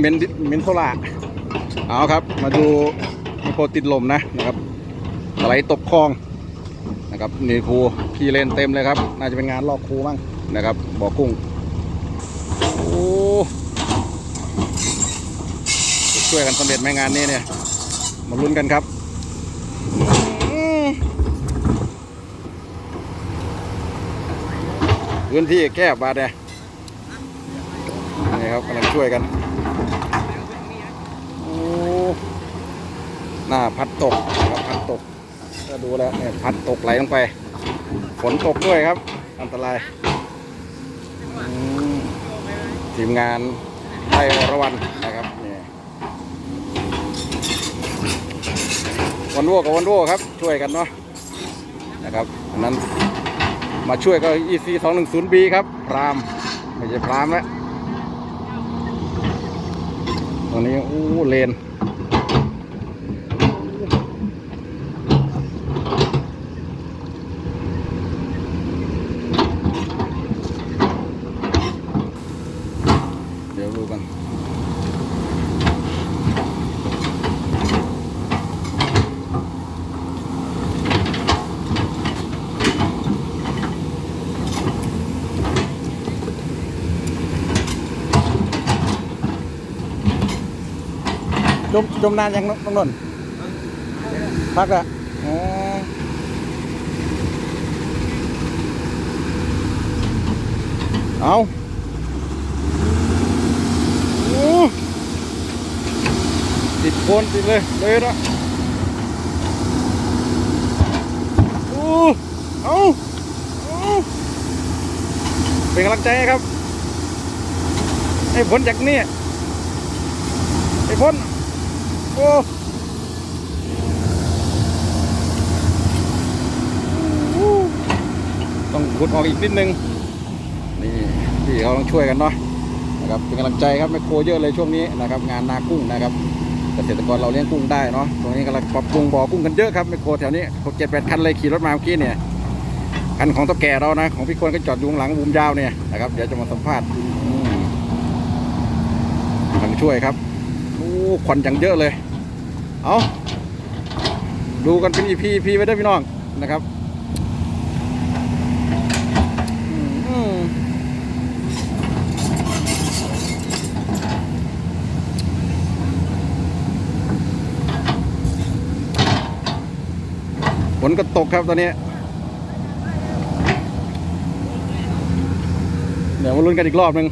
เมินโซล่าเอาครับ มาดูมีโคติดลมนะนะครับไหลตกคลองนะครับนี่ครูพี่เล่นเต็มเลยครับ น่าจะเป็นงานลอกครูมั้งนะครับบ่อกุ้งโอ้ช่วยกันสำเร็จไหมงานนี้เนี่ยมาลุ้นกันครับพื้นที่แคบบาดเนี่ยนี่ครับกำลังช่วยกัน โอ้ หน้าพัดตกนะครับพัดตกก็ดูแล้วเนี่ยพัดตกไหลลงไป ฝนตกด้วยครับ อันตราย ทีมงานไทยอรวันนะครับนี่วันโวกับวันโวครับ ช่วยกันเนาะนะครับอันนั้นมาช่วยก็ EC 2 1 0 B ครับ พราม ไม่ใช่พรามแล้วตรงนี้ อู้เลน เดี๋ยวดูกันจมจมนานยังน้องน้องนนท์พักอะอ๋อเอาโอ้ติ ดโคนติดเลยเลยนะโอ้เอาเอาเป็นกำลังใจครับให้ผลจากนี่ให้พ้นโอ้ต้องขุดออกอีกนิดนึง นี่พี่เขาต้องช่วยกันเนาะนะครับเป็นกำลังใจครับแมคโครเยอะเลยช่วงนี้นะครับ งานนากุ้งนะครับ เกษตรกรเราเลี้ยงกุ้งได้เนาะตรงนี้กำลังปรับปรุงบ่อกุ้งกันเยอะครับแมโครแถวนี้หกเจ็ดแปดคันเลยขี่รถมาเมื่อกี้เนี่ยคันของตัวแก่เรานะ ของพี่คนก็จอดอยู่ข้างหลังบูมยาวเนี่ยนะครับเดี๋ยวจะมาสัมภาษณ์อืมกำลังช่วยครับโอ้ควันอย่างเยอะเลย เอาดูกันเป็น EP EP ไปได้พี่น้องนะครับ ฝนก็ตกครับตอนนี้ เดี๋ยวมาลุ้นกันอีกรอบหนึ่ง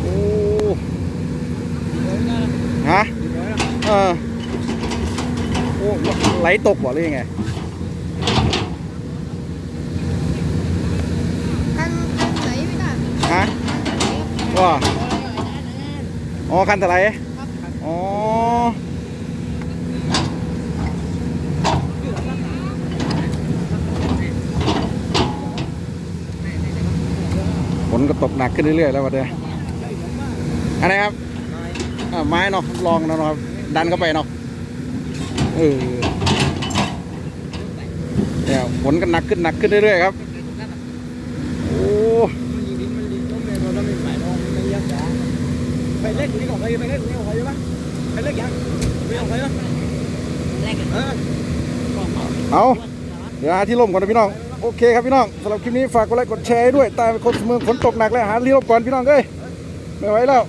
โอ้ฮะเออโอ้ไหลตกบ่หรือยังไงคันคันไหนไม่ได้ฮะว่าอ๋อคันเท่าไหร่อ๋อ ฝ นก็ตกหนักขึ้นเรื่อยๆแล้ววันนี้อะไรครับไม้เนาะลองเนาะครับ ดันเข้าไปเนาะเออเนี่ยฝนก็หนักขึ้นหนักขึ้นเรื่อยๆครับโอ้ไปเล็กนี่ของใครไปเล็กนี่ของใครใช่ปะไปเล็กยังไม่ของใครปะเล็กเออเอาเดี๋ยวหาที่ร่มก่อนนะพี่น้อง โอเคครับพี่น้องสำหรับคลิปนี้ฝากกดไลค์กดแชร์ด้วยตามคนเมืองฝนตกหนักและหาที่ร่มก่อนพี่น้องเอ้ยไม่ไหวแล้ว